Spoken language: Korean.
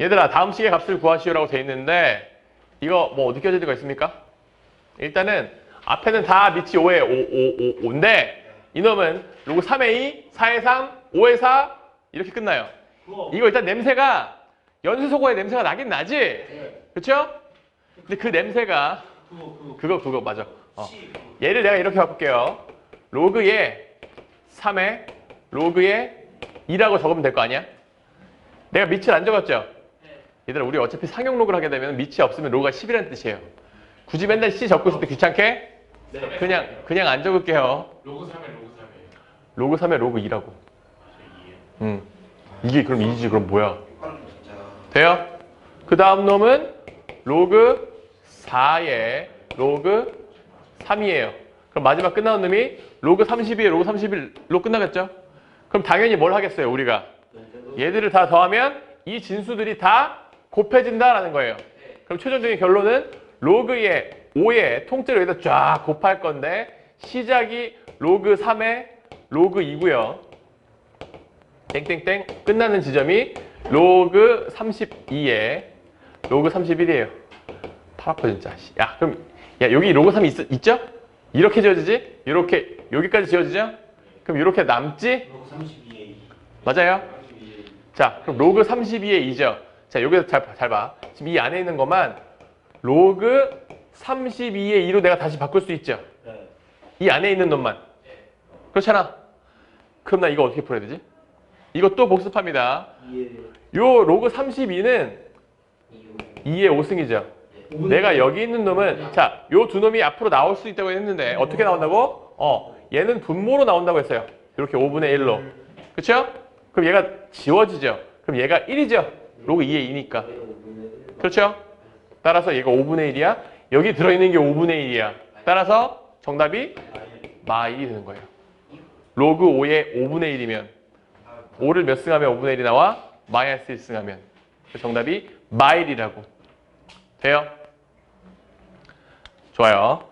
얘들아 다음 식의 값을 구하시오라고 돼 있는데 이거 뭐 어떻게 해야 될거 있습니까? 일단은 앞에는 다 밑이 5에 5, 5, 5, 5인데 이놈은 로그 3의 2, 4의 3, 5의 4 이렇게 끝나요. 이거 일단 냄새가 연수소고의 냄새가 나긴 나지? 네. 그쵸? 근데 그 냄새가 그거 그거 맞아. 어. 얘를 내가 이렇게 바꿀게요. 로그에 3에 로그에 2라고 적으면 될 거 아니야? 내가 밑을 안 적었죠? 얘들아 우리 어차피 상용 로그를 하게 되면 밑이 없으면 로그가 10이라는 뜻이에요. 굳이 맨날 C 적고 있을 때 귀찮게? 네. 그냥 그냥 안 적을게요. 로그 3에 로그 3에 로그 3에 로그 2라고. 음. 이게 그럼 2지 그럼 뭐야? 돼요? 그 다음 놈은 로그 4에 로그 3이에요. 그럼 마지막 끝나는 놈이 로그 32에 로그 31로 끝나겠죠? 그럼 당연히 뭘 하겠어요, 우리가? 얘들을 다 더하면 이 진수들이 다 곱해진다라는 거예요. 그럼 최종적인 결론은 로그의 5의 통째로 여기다 쫙 곱할 건데 시작이 로그 3에 로그 2고요. 땡땡땡 끝나는 지점이 로그 32에 로그 31이에요. 팔 아파 진짜. 씨. 야 그럼 야 여기 로그 3이 있, 있죠? 이렇게 지어지지? 이렇게 여기까지 지어지죠? 그럼 이렇게 남지? 그거 32A. 맞아요? 32A. 자 그럼 로그 32에 2죠? 자 여기서 잘, 잘 봐. 지금 이 안에 있는 것만 로그 32에 2로 내가 다시 바꿀 수 있죠? 네. 이 안에 있는 놈만. 그렇잖아. 그럼 나 이거 어떻게 풀어야 되지? 또 복습합니다. 2A. 요 로그 32는 2의 5승이죠. 내가 여기 있는 놈은 자, 요 두 놈이 앞으로 나올 수 있다고 했는데 어떻게 나온다고? 어, 얘는 분모로 나온다고 했어요. 이렇게 5분의 1로. 그렇죠? 그럼 얘가 지워지죠. 그럼 얘가 1이죠. 로그 2의 2니까. 그렇죠? 따라서 얘가 5분의 1이야. 여기 들어있는 게 5분의 1이야. 따라서 정답이 마일이 되는 거예요. 로그 5의 5분의 1이면 5를 몇 승하면 5분의 1이 나와? 마이너스 1승하면. 정답이 마일이라고. 돼요? 좋아요.